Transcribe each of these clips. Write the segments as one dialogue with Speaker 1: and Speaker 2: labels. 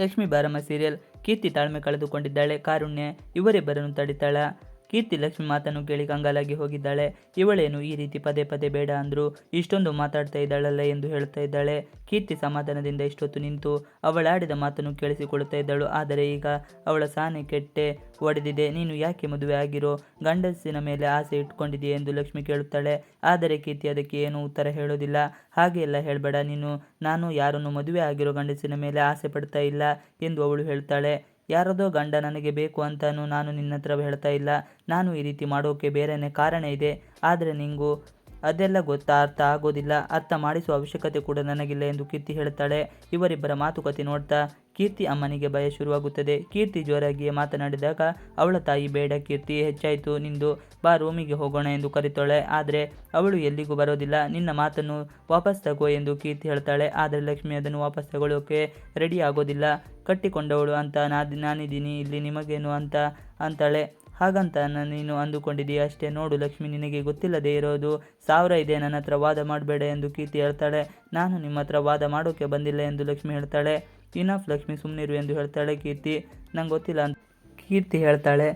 Speaker 1: ಲಕ್ಷ್ಮಿ ಬಾರಮ್ಮ ಸೀರಿಯಲ್ ಕೀರ್ತಿ ತಾಳ್ಮೆ ಕಳೆದುಕೊಂಡಿದ್ದಾಳೆ. ಕಾರುಣ್ಯ ಇವರಿಬ್ಬರನ್ನು ತಡಿತಾಳ. ಕೀರ್ತಿ ಲಕ್ಷ್ಮಿ ಮಾತನ್ನು ಕೇಳಿ ಕಂಗಾಲಾಗಿ ಹೋಗಿದ್ದಾಳೆ. ಇವಳೇನು ಈ ರೀತಿ ಪದೇ ಪದೇ ಬೇಡ ಅಂದ್ರು? ಇಷ್ಟೊಂದು ಮಾತಾಡ್ತಾ ಇದ್ದಾಳಲ್ಲ ಎಂದು ಹೇಳ್ತಾ ಇದ್ದಾಳೆ. ಕೀರ್ತಿ ಸಮಾಧಾನದಿಂದ ಇಷ್ಟೊತ್ತು ನಿಂತು ಅವಳಾಡಿದ ಮಾತನ್ನು ಕೇಳಿಸಿಕೊಳ್ಳುತ್ತಾ ಇದ್ದಳು. ಆದರೆ ಈಗ ಅವಳ ಸಾನೆ ಕೆಟ್ಟೆ ಒಡೆದಿದೆ. ನೀನು ಯಾಕೆ ಮದುವೆ ಆಗಿರೋ? ಗಂಡಸಿನ ಮೇಲೆ ಆಸೆ ಇಟ್ಕೊಂಡಿದೆಯೇ ಎಂದು ಲಕ್ಷ್ಮಿ ಕೇಳುತ್ತಾಳೆ. ಆದರೆ ಕೀರ್ತಿ ಅದಕ್ಕೆ ಏನೂ ಉತ್ತರ ಹೇಳೋದಿಲ್ಲ. ಹಾಗೆ ಎಲ್ಲ ಹೇಳಬೇಡ. ನೀನು, ನಾನು ಯಾರನ್ನು ಮದುವೆ ಆಗಿರೋ ಗಂಡಸಿನ ಮೇಲೆ ಆಸೆ ಪಡ್ತಾ ಇಲ್ಲ ಎಂದು ಅವಳು ಹೇಳ್ತಾಳೆ. ಯಾರದೋ ಗಂಡ ನನಗೆ ಬೇಕು ಅಂತಾನು ನಾನು ನಿನ್ನತ್ರ ಹೇಳ್ತಾ ಇಲ್ಲ. ನಾನು ಈ ರೀತಿ ಮಾಡೋಕೆ ಬೇರೆನೇ ಕಾರಣ ಇದೆ. ಆದರೆ ನಿಂಗೂ ಅದೆಲ್ಲ ಗೊತ್ತಾ ಅರ್ಥ ಆಗೋದಿಲ್ಲ. ಅರ್ಥ ಮಾಡಿಸುವ ಅವಶ್ಯಕತೆ ಕೂಡ ನನಗಿಲ್ಲ ಎಂದು ಕೀರ್ತಿ ಹೇಳ್ತಾಳೆ ಇವರಿಬ್ಬರ ಮಾತುಕತೆ ನೋಡ್ತಾ ಕೀರ್ತಿ ಅಮ್ಮನಿಗೆ ಭಯ ಶುರುವಾಗುತ್ತದೆ. ಕೀರ್ತಿ ಜೋರಾಗಿಯೇ ಮಾತನಾಡಿದಾಗ, ಅವಳ ತಾಯಿ, ಬೇಡ ಕೀರ್ತಿ, ಹೆಚ್ಚಾಯಿತು ನಿಂದು, ಬಾ ರೂಮಿಗೆ ಹೋಗೋಣ ಎಂದು ಕರೀತಾಳೆ. ಆದರೆ ಅವಳು ಎಲ್ಲಿಗೂ ಬರೋದಿಲ್ಲ. ನಿನ್ನ ಮಾತನ್ನು ವಾಪಸ್ ತಗೋ ಎಂದು ಕೀರ್ತಿ ಹೇಳ್ತಾಳೆ. ಆದರೆ ಲಕ್ಷ್ಮಿ ಅದನ್ನು ವಾಪಸ್ ತಗೊಳ್ಳೋಕೆ ರೆಡಿ ಆಗೋದಿಲ್ಲ. ಕಟ್ಟಿಕೊಂಡವಳು ಅಂತ ನಾ ನಾನಿದ್ದೀನಿ, ಇಲ್ಲಿ ನಿಮಗೇನು ಅಂತ ಅಂತಾಳೆ. ಹಾಗಂತ ನಾನು ಅಂದುಕೊಂಡಿದ್ದೀಯ? ಅಷ್ಟೇ ನೋಡು ಲಕ್ಷ್ಮಿ, ನಿನಗೆ ಗೊತ್ತಿಲ್ಲದೆ ಇರೋದು ಸಾವಿರ ಇದೆ, ನನ್ನ ಹತ್ರ ವಾದ ಮಾಡಬೇಡ ಎಂದು ಕೀರ್ತಿ ಹೇಳ್ತಾಳೆ. ನಾನು ನಿಮ್ಮ ಹತ್ರ ವಾದ ಮಾಡೋಕೆ ಬಂದಿಲ್ಲ ಎಂದು ಲಕ್ಷ್ಮಿ ಹೇಳ್ತಾಳೆ. ಇನಫ್ ಲಕ್ಷ್ಮಿ ಸುಮ್ಮನಿರು ಎಂದು ಹೇಳ್ತಾಳೆ ಕೀರ್ತಿ. ನಂಗೆ ಗೊತ್ತಿಲ್ಲ ಅಂತ ಕೀರ್ತಿ ಹೇಳ್ತಾಳೆ.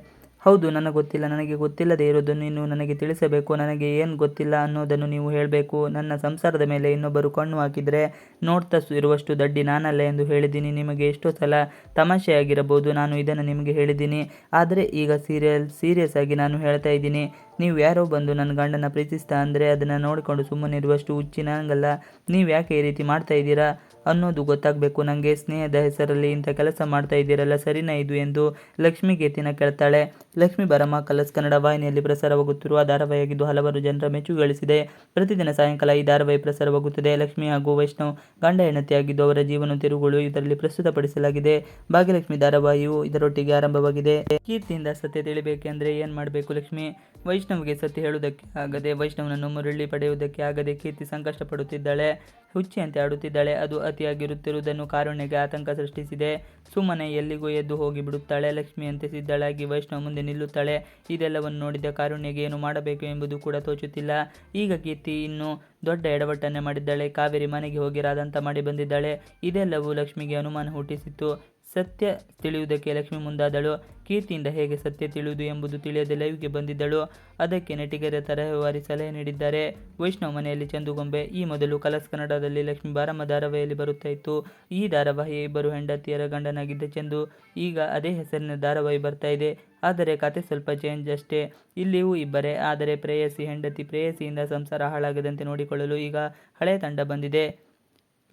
Speaker 1: ಹೌದು, ನನಗೆ ಗೊತ್ತಿಲ್ಲ. ನನಗೆ ಗೊತ್ತಿಲ್ಲದೆ ಇರೋದನ್ನು ನೀನು ನನಗೆ ತಿಳಿಸಬೇಕು. ನನಗೆ ಏನು ಗೊತ್ತಿಲ್ಲ ಅನ್ನೋದನ್ನು ನೀವು ಹೇಳಬೇಕು. ನನ್ನ ಸಂಸಾರದ ಮೇಲೆ ಇನ್ನೊಬ್ಬರು ಕಣ್ಣು ಹಾಕಿದರೆ ನೋಡ್ತಾ ಇರುವಷ್ಟು ದಡ್ಡಿ ನಾನಲ್ಲ ಎಂದು ಹೇಳಿದ್ದೀನಿ. ನಿಮಗೆ ಎಷ್ಟೋ ಸಲ ತಮಾಷೆಯಾಗಿರಬಹುದು ನಾನು ಇದನ್ನು ನಿಮಗೆ ಹೇಳಿದ್ದೀನಿ. ಆದರೆ ಈಗ ಸೀರಿಯಲ್ ಸೀರಿಯಸ್ ಆಗಿ ನಾನು ಹೇಳ್ತಾ ಇದ್ದೀನಿ. ನೀವು ಯಾರೋ ಬಂದು ನನ್ನ ಗಂಡನ ಪ್ರೀತಿಸ್ತಾ ಅಂದರೆ ಅದನ್ನು ನೋಡಿಕೊಂಡು ಸುಮ್ಮನಿರುವಷ್ಟು ಹುಚ್ಚಿ ನನಗಲ್ಲ ನೀವು ಯಾಕೆ ಈ ರೀತಿ ಮಾಡ್ತಾ ಇದ್ದೀರಾ? ಅನ್ನೋದು ಗೊತ್ತಾಗಬೇಕು. ನನಗೆ ಸ್ನೇಹದ ಹೆಸರಲ್ಲಿ ಇಂಥ ಕೆಲಸ ಮಾಡ್ತಾ ಇದ್ದೀರಲ್ಲ ಸರಿನಾ ಇದು ಎಂದು ಲಕ್ಷ್ಮಿ ಗೀತಿನ ಕೇಳ್ತಾಳೆ. ಲಕ್ಷ್ಮಿ ಬರಮ ಕಲಸ್ ಕನ್ನಡ ವಾಹಿನಿಯಲ್ಲಿ ಪ್ರಸಾರವಾಗುತ್ತಿರುವ ಧಾರಾವಾಹಿಯಾಗಿದ್ದು ಹಲವಾರು ಜನರ ಮೆಚ್ಚುಗೆ ಗಳಿಸಿದೆ. ಪ್ರತಿದಿನ ಸಾಯಂಕಾಲ ಈ ಧಾರಾವಾಹಿ ಪ್ರಸಾರವಾಗುತ್ತದೆ. ಲಕ್ಷ್ಮಿ ಹಾಗೂ ವೈಷ್ಣವ್ ಗಂಡ ಹೆಂಡತಿಯಾಗಿದ್ದು ಅವರ ಜೀವನ ತಿರುಗಳು ಇದರಲ್ಲಿ ಪ್ರಸ್ತುತಪಡಿಸಲಾಗಿದೆ. ಭಾಗ್ಯಲಕ್ಷ್ಮಿ ಧಾರಾವಾಹಿಯು ಇದರೊಟ್ಟಿಗೆ ಆರಂಭವಾಗಿದೆ. ಕೀರ್ತಿಯಿಂದ ಸತ್ಯ ತಿಳಿಬೇಕೆಂದ್ರೆ ಏನು ಮಾಡಬೇಕು ಲಕ್ಷ್ಮಿ? ವೈಷ್ಣವ್ಗೆ ಸತ್ಯ ಹೇಳುವುದಕ್ಕೆ ಆಗದೆ, ವೈಷ್ಣವನನ್ನು ಮುರಳಿ ಪಡೆಯುವುದಕ್ಕೆ ಆಗದೆ ಕೀರ್ತಿ ಸಂಕಷ್ಟಪಡುತ್ತಿದ್ದಾಳೆ. ಹುಚ್ಚಿಯಂತೆ ಆಡುತ್ತಿದ್ದಾಳೆ. ಅದು ಅತಿಯಾಗಿರುತ್ತಿರುವುದನ್ನು ಕಾರುಣ್ಯಗೆ ಆತಂಕ ಸೃಷ್ಟಿಸಿದೆ. ಸುಮ್ಮನೆ ಎಲ್ಲಿಗೂ ಎದ್ದು ಹೋಗಿ ಬಿಡುತ್ತಾಳೆ. ಲಕ್ಷ್ಮಿಯಂತೆ ಸಿದ್ದಳಾಗಿ ವೈಷ್ಣವ್ ಮುಂದೆ ನಿಲ್ಲುತ್ತಾಳೆ. ಇದೆಲ್ಲವನ್ನು ನೋಡಿದ ಕಾರುಣ್ಯಗೆ ಏನು ಮಾಡಬೇಕು ಎಂಬುದು ಕೂಡ ತೋಚುತ್ತಿಲ್ಲ. ಈಗ ಕೀರ್ತಿ ಇನ್ನು ದೊಡ್ಡ ಎಡವಟ್ಟನ್ನೇ ಮಾಡಿದ್ದಾಳೆ. ಕಾವೇರಿ ಮನೆಗೆ ಹೋಗಿ ರಾದಂತ ಮಾಡಿ ಬಂದಿದ್ದಾಳೆ. ಇದೆಲ್ಲವೂ ಲಕ್ಷ್ಮಿಗೆ ಅನುಮಾನ ಹುಟ್ಟಿಸಿತ್ತು. ಸತ್ಯ ತಿಳಿಯುವುದಕ್ಕೆ ಲಕ್ಷ್ಮಿ ಮುಂದಾದಳು. ಕೀರ್ತಿಯಿಂದ ಹೇಗೆ ಸತ್ಯ ತಿಳಿಯುವುದು ಎಂಬುದು ತಿಳಿಯದೆ ಲೈವ್ಗೆ ಬಂದಿದ್ದಳು. ಅದಕ್ಕೆ ನಟಿಗರ ತರಹವಾರಿ ಸಲಹೆ ನೀಡಿದ್ದಾರೆ. ವೈಷ್ಣವ್ ಮನೆಯಲ್ಲಿ ಚಂದುಗೊಂಬೆ, ಈ ಮೊದಲು ಕಲಸ್ ಕನ್ನಡದಲ್ಲಿ ಲಕ್ಷ್ಮಿ ಬಾರಮ್ಮ ಧಾರಾವಾಹಿಯಲ್ಲಿ ಬರುತ್ತಾ ಇತ್ತು. ಈ ಧಾರಾವಾಹಿಯ ಇಬ್ಬರು ಹೆಂಡತಿಯರ ಗಂಡನಾಗಿದ್ದ ಚಂದು, ಈಗ ಅದೇ ಹೆಸರಿನ ಧಾರಾವಾಹಿ ಬರ್ತಾ ಇದೆ. ಆದರೆ ಕತೆ ಸ್ವಲ್ಪ ಚೇಂಜ್ ಅಷ್ಟೇ. ಇಲ್ಲಿಯೂ ಇಬ್ಬರೇ, ಆದರೆ ಪ್ರೇಯಸಿ ಹೆಂಡತಿ ಪ್ರೇಯಸಿಯಿಂದ ಸಂಸಾರ ಹಾಳಾಗದಂತೆ ನೋಡಿಕೊಳ್ಳಲು ಈಗ ಹಳೆಯ ತಂಡ ಬಂದಿದೆ.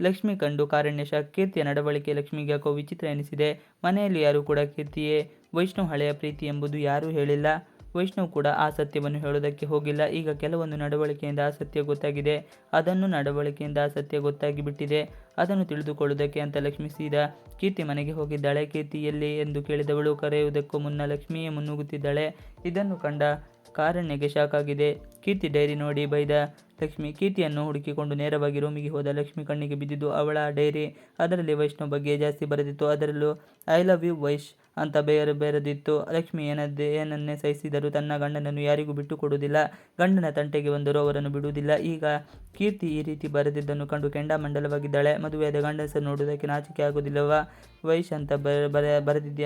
Speaker 1: ಲಕ್ಷ್ಮಿ ಕಂಡು ಕಾರಣ್ಯಶ ಕೀರ್ತಿಯ ನಡವಳಿಕೆ ಲಕ್ಷ್ಮಿಗೆ ಯಾಕೋ ವಿಚಿತ್ರ ಎನಿಸಿದೆ. ಮನೆಯಲ್ಲಿ ಯಾರೂ ಕೂಡ ಕೀರ್ತಿಯೇ ವೈಷ್ಣವ್ ಹಳೆಯ ಪ್ರೀತಿ ಎಂಬುದು ಯಾರೂ ಹೇಳಿಲ್ಲ. ವೈಷ್ಣವ್ ಕೂಡ ಆ ಸತ್ಯವನ್ನು ಹೇಳೋದಕ್ಕೆ ಹೋಗಿಲ್ಲ. ಈಗ ಕೆಲವೊಂದು ನಡವಳಿಕೆಯಿಂದ ಆ ಸತ್ಯ ಗೊತ್ತಾಗಿದೆ. ಅದನ್ನು ನಡವಳಿಕೆಯಿಂದ ಆ ಸತ್ಯ ಗೊತ್ತಾಗಿ ಬಿಟ್ಟಿದೆ. ಅದನ್ನು ತಿಳಿದುಕೊಳ್ಳುವುದಕ್ಕೆ ಅಂತ ಲಕ್ಷ್ಮಿ ಸೀದಾ ಕೀರ್ತಿ ಮನೆಗೆ ಹೋಗಿದ್ದಾಳೆ. ಕೀರ್ತಿ ಎಲ್ಲಿ ಎಂದು ಕೇಳಿದವಳು ಕರೆಯುವುದಕ್ಕೂ ಮುನ್ನ ಲಕ್ಷ್ಮಿಯೇ ಮುನ್ನುಗ್ಗುತ್ತಿದ್ದಾಳೆ. ಇದನ್ನು ಕಂಡ ಕಾರಣ್ಯಗೆ ಶಾಕ್ ಆಗಿದೆ. ಕೀರ್ತಿ ಡೈರಿ ನೋಡಿ ಬೈದ. ಲಕ್ಷ್ಮಿ ಕೀರ್ತಿಯನ್ನು ಹುಡುಕಿಕೊಂಡು ನೇರವಾಗಿ ರೂಮಿಗೆ ಹೋದ ಲಕ್ಷ್ಮಿ ಕಣ್ಣಿಗೆ ಬಿದ್ದಿದ್ದು ಅವಳ ಡೈರಿ. ಅದರಲ್ಲಿ ವೈಷ್ಣವ್ ಬಗ್ಗೆ ಜಾಸ್ತಿ ಬರೆದಿತ್ತು. ಅದರಲ್ಲೂ ಐ ಲವ್ ಯು ವೈಶ್. ಅಂತ ಬೇರೆ ಬೇರೆದಿತ್ತು. ಲಕ್ಷ್ಮಿ ಏನದ್ದೇ, ಏನನ್ನೇ ಸಹಿಸಿದರೂ ತನ್ನ ಗಂಡನನ್ನು ಯಾರಿಗೂ ಬಿಟ್ಟು ಕೊಡುವುದಿಲ್ಲ. ಗಂಡನ ತಂಟೆಗೆ ಬಂದರೂ ಅವರನ್ನು ಬಿಡುವುದಿಲ್ಲ. ಈಗ ಕೀರ್ತಿ ಈ ರೀತಿ ಬರೆದಿದ್ದನ್ನು ಕಂಡು ಕೆಂಡಾಮಂಡಲವಾಗಿದ್ದಾಳೆ. ಮದುವೆಯಾದ ಗಂಡಸರು ನೋಡುವುದಕ್ಕೆ ನಾಚಿಕೆ ಆಗುವುದಿಲ್ಲವ? ವೈಶ್ ಅಂತ ಬರ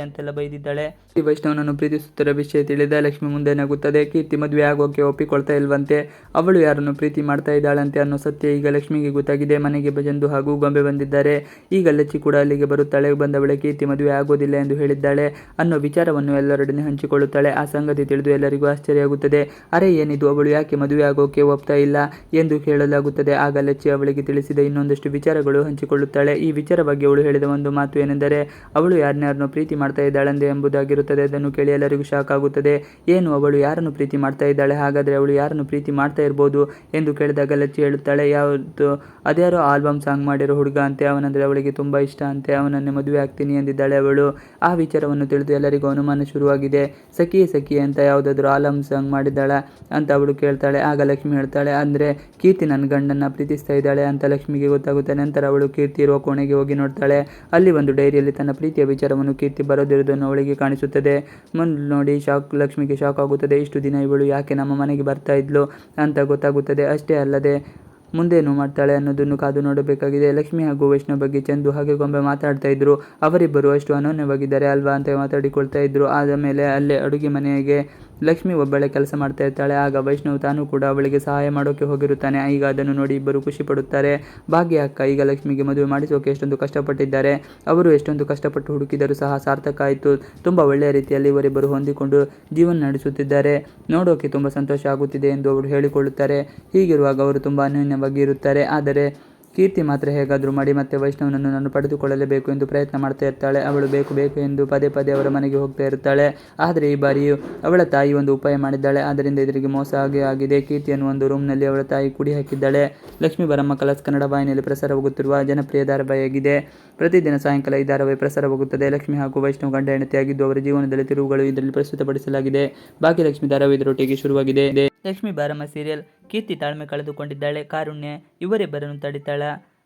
Speaker 1: ಅಂತೆಲ್ಲ ಬೈದಿದ್ದಾಳೆ. ಈ ವೈಷ್ಣವನನ್ನು ಪ್ರೀತಿಸುತ್ತಿರುವ ವಿಷಯ ತಿಳಿದ ಲಕ್ಷ್ಮಿ ಮುಂದೆ ನಗುತ್ತದೆ. ಕೀರ್ತಿ ಮದುವೆ ಆಗೋಕೆ ಒಪ್ಪಿಕೊಳ್ತಾ ಇಲ್ವಂತೆ. ಅವಳು ಯಾರನ್ನು ಪ್ರೀತಿ ಮಾಡ್ತಾ ಇದ್ದಾಳಂತೆ ಅನ್ನೋ ಸತ್ಯ ಈಗ ಲಕ್ಷ್ಮಿಗೆ ಗೊತ್ತಾಗಿದೆ. ಮನೆಗೆ ಭಜಂದು ಹಾಗೂ ಗೊಂಬೆ ಬಂದಿದ್ದಾರೆ. ಈಗ ಲಚ್ಚಿ ಕೂಡ ಅಲ್ಲಿಗೆ ಬರುತ್ತಾಳೆ. ಬಂದವಳೆ ಕೀರ್ತಿ ಮದುವೆ ಆಗೋದಿಲ್ಲ ಎಂದು ಹೇಳಿದ್ದಾಳೆ. ಅನ್ನೋ ವಿಚಾರವನ್ನು ಎಲ್ಲರೊಡನೆ ಹಂಚಿಕೊಳ್ಳುತ್ತಾಳೆ. ಆ ಸಂಗತಿ ತಿಳಿದು ಎಲ್ಲರಿಗೂ ಆಶ್ಚರ್ಯವಾಗುತ್ತದೆ. ಅರೆ, ಏನಿದು? ಅವಳು ಯಾಕೆ ಮದುವೆ ಆಗೋಕೆ ಒಪ್ತಾ ಇಲ್ಲ ಎಂದು ಕೇಳಲಾಗುತ್ತದೆ ಆಗ ಲಚ್ಚಿ ಅವಳಿಗೆ ತಿಳಿಸಿದ ಇನ್ನೊಂದಷ್ಟು ವಿಚಾರಗಳು ಹಂಚಿಕೊಳ್ಳುತ್ತಾಳೆ. ಈ ವಿಚಾರ ಬಗ್ಗೆ ಅವಳು ಹೇಳಿದ ಒಂದು ಮಾತು ಏನೆಂದರೆ, ಅವಳು ಯಾರನ್ನಾರನ್ನು ಪ್ರೀತಿ ಮಾಡ್ತಾ ಇದ್ದಾಳೆಂದು ಎಂಬುದಾಗಿರುತ್ತದೆ. ಅದನ್ನು ಕೇಳಿ ಎಲ್ಲರಿಗೂ ಶಾಕ್ ಆಗುತ್ತದೆ. ಏನು, ಅವಳು ಯಾರನ್ನು ಪ್ರೀತಿ ಮಾಡ್ತಾ ಇದ್ದಾಳೆ? ಹಾಗಾದರೆ ಅವಳು ಯಾರನ್ನು ಪ್ರೀತಿ ಮಾಡ್ತಾ ಇರ್ಬೋದು ಎಂದು ಕೇಳಿದಾಗ ಲಚ್ಚಿ ಹೇಳುತ್ತಾಳೆ, ಯಾವುದು? ಅದ್ಯಾರೋ ಆಲ್ಬಮ್ ಸಾಂಗ್ ಮಾಡಿರೋ ಹುಡುಗ ಅಂತೆ. ಅವನಂದರೆ ಅವಳಿಗೆ ತುಂಬ ಇಷ್ಟ ಅಂತೆ. ಅವನನ್ನೇ ಮದುವೆ ಆಗ್ತೀನಿ ಎಂದಿದ್ದಾಳೆ ಅವಳು. ಆ ವಿಚಾರವನ್ನು ತಿಳಿದು ಎಲ್ಲರಿಗೂ ಅನುಮಾನ ಶುರುವಾಗಿದೆ. ಸಖಿ ಸಖಿ ಅಂತ ಯಾವುದಾದ್ರೂ ಆಲಮ್ ಸಾಂಗ್ ಮಾಡಿದ್ದಾಳೆ ಅಂತ ಅವಳು ಕೇಳ್ತಾಳೆ. ಆಗ ಲಕ್ಷ್ಮಿ ಹೇಳ್ತಾಳೆ, ಅಂದರೆ ಕೀರ್ತಿ ನನ್ನ ಗಂಡನ್ನು ಪ್ರೀತಿಸ್ತಾ ಇದ್ದಾಳೆ ಅಂತ ಲಕ್ಷ್ಮಿಗೆ ಗೊತ್ತಾಗುತ್ತೆ. ನಂತರ ಅವಳು ಕೀರ್ತಿ ಇರುವ ಕೋಣೆಗೆ ಹೋಗಿ ನೋಡ್ತಾಳೆ. ಅಲ್ಲಿ ಒಂದು ಡೈರಿಯಲ್ಲಿ ತನ್ನ ಪ್ರೀತಿಯ ವಿಚಾರವನ್ನು ಕೀರ್ತಿ ಬರೋದಿರುವುದನ್ನು ಅವಳಿಗೆ ಕಾಣಿಸುತ್ತದೆ. ಮುಂದೆ ನೋಡಿ ಶಾಕ್, ಲಕ್ಷ್ಮಿಗೆ ಶಾಕ್ ಆಗುತ್ತದೆ. ಇಷ್ಟು ದಿನ ಇವಳು ಯಾಕೆ ನಮ್ಮ ಮನೆಗೆ ಬರ್ತಾ ಇದ್ಲು ಅಂತ ಗೊತ್ತಾಗುತ್ತದೆ. ಅಷ್ಟೇ ಅಲ್ಲದೆ ಮುಂದೇನು ಮಾಡ್ತಾಳೆ ಅನ್ನೋದನ್ನು ಕಾದು ನೋಡಬೇಕಾಗಿದೆ. ಲಕ್ಷ್ಮಿ ಹಾಗೂ ವೈಷ್ಣವ್ ಬಗ್ಗೆ ಚಂದು ಹಾಗೆ ಗೊಂಬೆ ಮಾತಾಡ್ತಾ ಇದ್ರು. ಅವರಿಬ್ಬರು ಅಷ್ಟು ಅನನ್ಯವಾಗಿದ್ದಾರೆ ಅಲ್ವಾ ಅಂತ ಮಾತಾಡಿಕೊಳ್ತಾ ಇದ್ರು. ಆದ ಮೇಲೆ ಅಲ್ಲೇ ಅಡುಗೆ ಮನೆಗೆ ಲಕ್ಷ್ಮಿ ಒಬ್ಬಳೆ ಕೆಲಸ ಮಾಡ್ತಾ ಇರ್ತಾಳೆ. ಆಗ ವೈಷ್ಣವ್ ತಾನು ಕೂಡ ಅವಳಿಗೆ ಸಹಾಯ ಮಾಡೋಕೆ ಹೋಗಿರುತ್ತಾನೆ. ಈಗ ಅದನ್ನು ನೋಡಿ ಇಬ್ಬರು ಖುಷಿ ಪಡುತ್ತಾರೆ. ಭಾಗ್ಯ ಅಕ್ಕ, ಈಗ ಲಕ್ಷ್ಮಿಗೆ ಮದುವೆ ಮಾಡಿಸೋಕೆ ಎಷ್ಟೊಂದು ಕಷ್ಟಪಟ್ಟಿದ್ದಾರೆ. ಅವರು ಎಷ್ಟೊಂದು ಕಷ್ಟಪಟ್ಟು ಹುಡುಕಿದರೂ ಸಹ ಸಾರ್ಥಕ ಆಯಿತು. ತುಂಬ ಒಳ್ಳೆಯ ರೀತಿಯಲ್ಲಿ ಇವರಿಬ್ಬರು ಹೊಂದಿಕೊಂಡು ಜೀವನ ನಡೆಸುತ್ತಿದ್ದಾರೆ. ನೋಡೋಕೆ ತುಂಬ ಸಂತೋಷ ಆಗುತ್ತಿದೆ ಎಂದು ಅವರು ಹೇಳಿಕೊಳ್ಳುತ್ತಾರೆ. ಹೀಗಿರುವಾಗ ಅವರು ತುಂಬ ಅನ್ಯೋನ್ಯವಾಗಿ ಇರುತ್ತಾರೆ. ಆದರೆ ಕೀರ್ತಿ ಮಾತ್ರ ಹೇಗಾದರೂ ಮಾಡಿ ಮತ್ತೆ ವೈಷ್ಣವನನ್ನು ನಾನು ಪಡೆದುಕೊಳ್ಳಲೇಬೇಕು ಎಂದು ಪ್ರಯತ್ನ ಮಾಡ್ತಾ ಇರ್ತಾಳೆ. ಅವಳು ಬೇಕು ಬೇಕು ಎಂದು ಪದೇ ಪದೇ ಅವರ ಮನೆಗೆ ಹೋಗ್ತಾ ಇರ್ತಾಳೆ. ಆದರೆ ಈ ಬಾರಿಯೂ ಅವಳ ತಾಯಿ ಒಂದು ಉಪಾಯ ಮಾಡಿದ್ದಾಳೆ. ಆದ್ದರಿಂದ ಇದರಿಗೆ ಮೋಸ ಆಗಿ ಆಗಿದೆ. ಕೀರ್ತಿಯನ್ನು ಒಂದು ರೂಮ್ನಲ್ಲಿ ಅವಳ ತಾಯಿ ಕುಡಿ ಹಾಕಿದ್ದಾಳೆ. ಲಕ್ಷ್ಮೀ ಬರಮ್ಮ ಕಲಸ್ ಕನ್ನಡ ವಾಹಿನಿಯಲ್ಲಿ ಪ್ರಸಾರವಾಗುತ್ತಿರುವ ಜನಪ್ರಿಯ ಧಾರಾವಾಹಿಯಾಗಿದೆ ಪ್ರತಿದಿನ ಸಾಯಂಕಾಲ ಈ ಧಾರಾವಾಹಿ ಪ್ರಸಾರವಾಗುತ್ತದೆ ಲಕ್ಷ್ಮಿ ಹಾಗೂ ವೈಷ್ಣವ್ ಗಂಡ ಹೆಂಡತಿಯಾಗಿದ್ದು ಅವರ ಜೀವನದಲ್ಲಿ ತಿರುವುಗಳು ಇದರಲ್ಲಿ ಪ್ರಸ್ತುತಪಡಿಸಲಾಗಿದೆ. ಭಾಗ್ಯಲಕ್ಷ್ಮಿ ಧಾರಾವಾಹಿ ಇದರೊಟ್ಟಿಗೆ ಶುರುವಾಗಿದೆ. ಲಕ್ಷ್ಮಿ ಬಾರಮ್ಮ ಸೀರಿಯಲ್ ಕೀರ್ತಿ ತಾಳ್ಮೆ ಕಳೆದುಕೊಂಡಿದ್ದಾಳೆ. ಕಾರುಣ್ಯ ಇವರಿಬ್ಬರನ್ನು ತಡಿತಾಳ.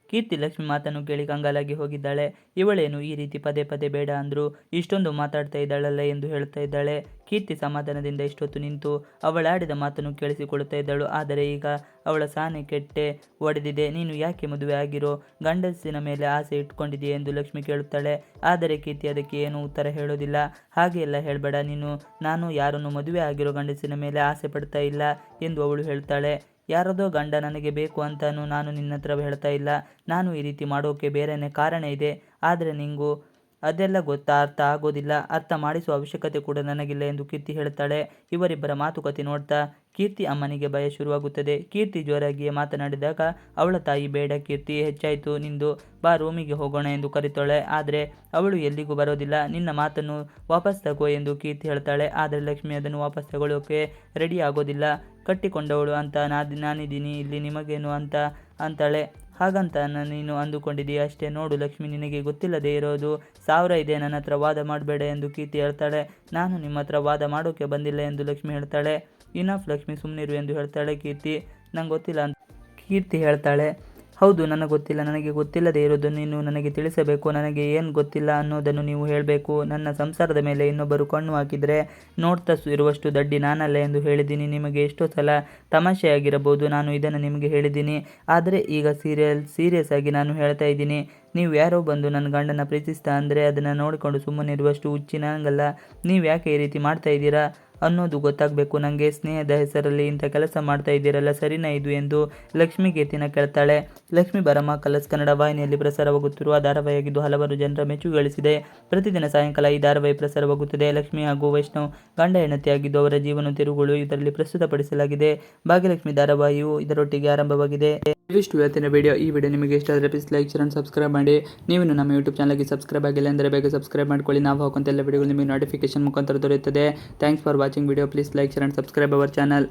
Speaker 1: ಕೀರ್ತಿ ಲಕ್ಷ್ಮಿ ಮಾತನ್ನು ಕೇಳಿ ಕಂಗಾಲಾಗಿ ಹೋಗಿದ್ದಾಳೆ. ಇವಳೇನು ಈ ರೀತಿ ಪದೇ ಪದೇ ಬೇಡ ಅಂದ್ರು? ಇಷ್ಟೊಂದು ಮಾತಾಡ್ತಾ ಇದ್ದಾಳಲ್ಲ ಎಂದು ಹೇಳ್ತಾ ಇದ್ದಾಳೆ. ಕೀರ್ತಿ ಸಮಾಧಾನದಿಂದ ಇಷ್ಟೊತ್ತು ನಿಂತು ಅವಳಾಡಿದ ಮಾತನ್ನು ಕೇಳಿಸಿಕೊಳ್ಳುತ್ತಾ ಇದ್ದಳು. ಆದರೆ ಈಗ ಅವಳ ಸಾನೆ ಕೆಟ್ಟೆ ಒಡೆದಿದೆ. ನೀನು ಯಾಕೆ ಮದುವೆ ಆಗಿರೋ? ಗಂಡಸಿನ ಮೇಲೆ ಆಸೆ ಇಟ್ಕೊಂಡಿದೆಯೇ ಎಂದು ಲಕ್ಷ್ಮಿ ಕೇಳುತ್ತಾಳೆ. ಆದರೆ ಕೀರ್ತಿ ಅದಕ್ಕೆ ಏನು ಉತ್ತರ ಹೇಳೋದಿಲ್ಲ. ಹಾಗೆ ಎಲ್ಲ ಹೇಳಬೇಡ. ನೀನು, ನಾನು ಯಾರನ್ನು ಮದುವೆ ಆಗಿರೋ ಗಂಡಸಿನ ಮೇಲೆ ಆಸೆ ಪಡ್ತಾ ಇಲ್ಲ ಎಂದು ಅವಳು ಹೇಳ್ತಾಳೆ. ಯಾರದೋ ಗಂಡ ನನಗೆ ಬೇಕು ಅಂತಾನು ನಾನು ನಿನ್ನ ಹತ್ರ ಹೇಳ್ತಾ ಇಲ್ಲ. ನಾನು ಈ ರೀತಿ ಮಾಡೋಕೆ ಬೇರೆನೇ ಕಾರಣ ಇದೆ. ಆದರೆ ನಿಂಗೂ ಅದೆಲ್ಲ ಗೊತ್ತಾ ಅರ್ಥ ಆಗೋದಿಲ್ಲ. ಅರ್ಥ ಮಾಡಿಸುವ ಅವಶ್ಯಕತೆ ಕೂಡ ನನಗಿಲ್ಲ ಎಂದು ಕೀರ್ತಿ ಹೇಳ್ತಾಳೆ. ಇವರಿಬ್ಬರ ಮಾತುಕತೆ ನೋಡ್ತಾ ಕೀರ್ತಿ ಅಮ್ಮನಿಗೆ ಭಯ ಶುರುವಾಗುತ್ತದೆ. ಕೀರ್ತಿ ಜೋರಾಗಿಯೇ ಮಾತನಾಡಿದಾಗ, ಅವಳ ತಾಯಿ, ಬೇಡ ಕೀರ್ತಿ, ಹೆಚ್ಚಾಯಿತು, ನಿಂದು ಬಾ ರೂಮಿಗೆ ಹೋಗೋಣ ಎಂದು ಕರೀತಾಳೆ. ಆದರೆ ಅವಳು ಎಲ್ಲಿಗೂ ಬರೋದಿಲ್ಲ. ನಿನ್ನ ಮಾತನ್ನು ವಾಪಸ್ ತಗೋ ಎಂದು ಕೀರ್ತಿ ಹೇಳ್ತಾಳೆ. ಆದರೆ ಲಕ್ಷ್ಮಿ ಅದನ್ನು ವಾಪಸ್ ತಗೊಳ್ಳೋಕೆ ರೆಡಿ ಆಗೋದಿಲ್ಲ. ಕಟ್ಟಿಕೊಂಡವಳು ಅಂತ ನಾದಿ ನಾನಿದ್ದೀನಿ, ಇಲ್ಲಿ ನಿಮಗೇನು ಅಂತ ಅಂತಾಳೆ. ಹಾಗಂತ ನಾನು ನೀನು ಅಂದುಕೊಂಡಿದ್ದೀಯ? ಅಷ್ಟೇ ನೋಡು ಲಕ್ಷ್ಮಿ, ನಿನಗೆ ಗೊತ್ತಿಲ್ಲದೆ ಇರೋದು. ಸಾವಿರ ಇದೆ, ನನ್ನ ಹತ್ರ ವಾದ ಮಾಡಬೇಡ ಎಂದು ಕೀರ್ತಿ ಹೇಳ್ತಾಳೆ. ನಾನು ನಿಮ್ಮ ಹತ್ರ ವಾದ ಮಾಡೋಕ್ಕೆ ಬಂದಿಲ್ಲ ಎಂದು ಲಕ್ಷ್ಮಿ ಹೇಳ್ತಾಳೆ. ಇನಫ್ ಲಕ್ಷ್ಮಿ ಸುಮ್ಮನಿರು ಎಂದು ಹೇಳ್ತಾಳೆ ಕೀರ್ತಿ. ನಂಗೆ ಗೊತ್ತಿಲ್ಲ ಅಂತ ಕೀರ್ತಿ ಹೇಳ್ತಾಳೆ. ಹೌದು, ನನಗೆ ಗೊತ್ತಿಲ್ಲ. ನನಗೆ ಗೊತ್ತಿಲ್ಲದೆ ಇರೋದು ನೀನು ನನಗೆ ತಿಳಿಸಬೇಕು. ನನಗೆ ಏನು ಗೊತ್ತಿಲ್ಲ ಅನ್ನೋದನ್ನು ನೀವು ಹೇಳಬೇಕು. ನನ್ನ ಸಂಸಾರದ ಮೇಲೆ ಇನ್ನೊಬ್ಬರು ಕಣ್ಣು ಹಾಕಿದರೆ ನೋಡ್ತಾ ಇರುವಷ್ಟು ದಡ್ಡಿ ನಾನಲ್ಲ ಎಂದು ಹೇಳಿದ್ದೀನಿ. ನಿಮಗೆ ಎಷ್ಟೋ ಸಲ ತಮಾಷೆಯಾಗಿರಬಹುದು ನಾನು ಇದನ್ನು ನಿಮಗೆ ಹೇಳಿದ್ದೀನಿ. ಆದರೆ ಈಗ ಸೀರಿಯಲ್ ಸೀರಿಯಸ್ ಆಗಿ ನಾನು ಹೇಳ್ತಾ ಇದ್ದೀನಿ. ನೀವು ಯಾರೋ ಬಂದು ನನ್ನ ಗಂಡನ ಪ್ರೀತಿಸ್ತಾ ಅಂದರೆ ಅದನ್ನು ನೋಡಿಕೊಂಡು ಸುಮ್ಮನಿರುವಷ್ಟು ಹುಚ್ಚಿನ ನನಗಲ್ಲ ನೀವು ಯಾಕೆ ಈ ರೀತಿ ಮಾಡ್ತಾ ಇದ್ದೀರಾ? ಅನ್ನೋದು ಗೊತ್ತಾಗಬೇಕು. ನನಗೆ ಸ್ನೇಹದ ಹೆಸರಲ್ಲಿ ಇಂಥ ಕೆಲಸ ಮಾಡ್ತಾ ಇದ್ದೀರಲ್ಲ, ಸರಿನಾ ಇದು ಎಂದು ಲಕ್ಷ್ಮಿ ಗೀತಿನ ಕೇಳ್ತಾಳೆ. ಲಕ್ಷ್ಮಿ ಬರಮ ಕಲಸ್ ಕನ್ನಡ ವಾಹಿನಿಯಲ್ಲಿ ಪ್ರಸಾರವಾಗುತ್ತಿರುವ ಧಾರಾವಾಹಿಯಾಗಿದ್ದು ಹಲವಾರು ಜನರ ಮೆಚ್ಚುಗೆ ಗಳಿಸಿದೆ. ಪ್ರತಿದಿನ ಸಾಯಂಕಾಲ ಈ ಧಾರಾವಾಹಿ ಪ್ರಸಾರವಾಗುತ್ತದೆ. ಲಕ್ಷ್ಮಿ ಹಾಗೂ ವೈಷ್ಣವ್ ಗಂಡ ಹೆಣತಿಯಾಗಿದ್ದು ಅವರ ಜೀವನ ತಿರುಗಳು ಇದರಲ್ಲಿ ಪ್ರಸ್ತುತಪಡಿಸಲಾಗಿದೆ. ಭಾಗ್ಯಲಕ್ಷ್ಮಿ ಧಾರಾವಾಹಿಯು ಇದರೊಟ್ಟಿಗೆ ಆರಂಭವಾಗಿದೆ. ಇವಿಷ್ಟು ಇವತ್ತಿನ ವಿಡಿಯೋ ಈ ವಿಡಿಯೋ ನಿಮಗೆ ಇಷ್ಟ ಆದರೆ ಪ್ಲೀಸ್ ಲೈಕ್ ಶೇರ್ ಸಬ್ಸ್ಕ್ರೈಬ್ ಮಾಡಿ. ನೀವು ನಮ್ಮ ಯೂಟ್ಯೂಬ್ ಚಾನಲ್ಗೆ ಸಬ್ಸ್ಕ್ರೈಬ್ ಆಗಿಲ್ಲ ಅಂದರೆ ಬೇಗ ಸಬ್ಸ್ಕ್ರೈಬ್ ಮಾಡ್ಕೊಳ್ಳಿ. ನಾವು ಹಾಕುವಂಥ ಎಲ್ಲ ವಿಡಿಯೋಗಳು ನಿಮಗೆ ನೋಟಿಫಿಕೇಶನ್ ಮುಖಾಂತರ ದೊರೆಯುತ್ತದೆ. Thanks for watching video please like share and subscribe our channel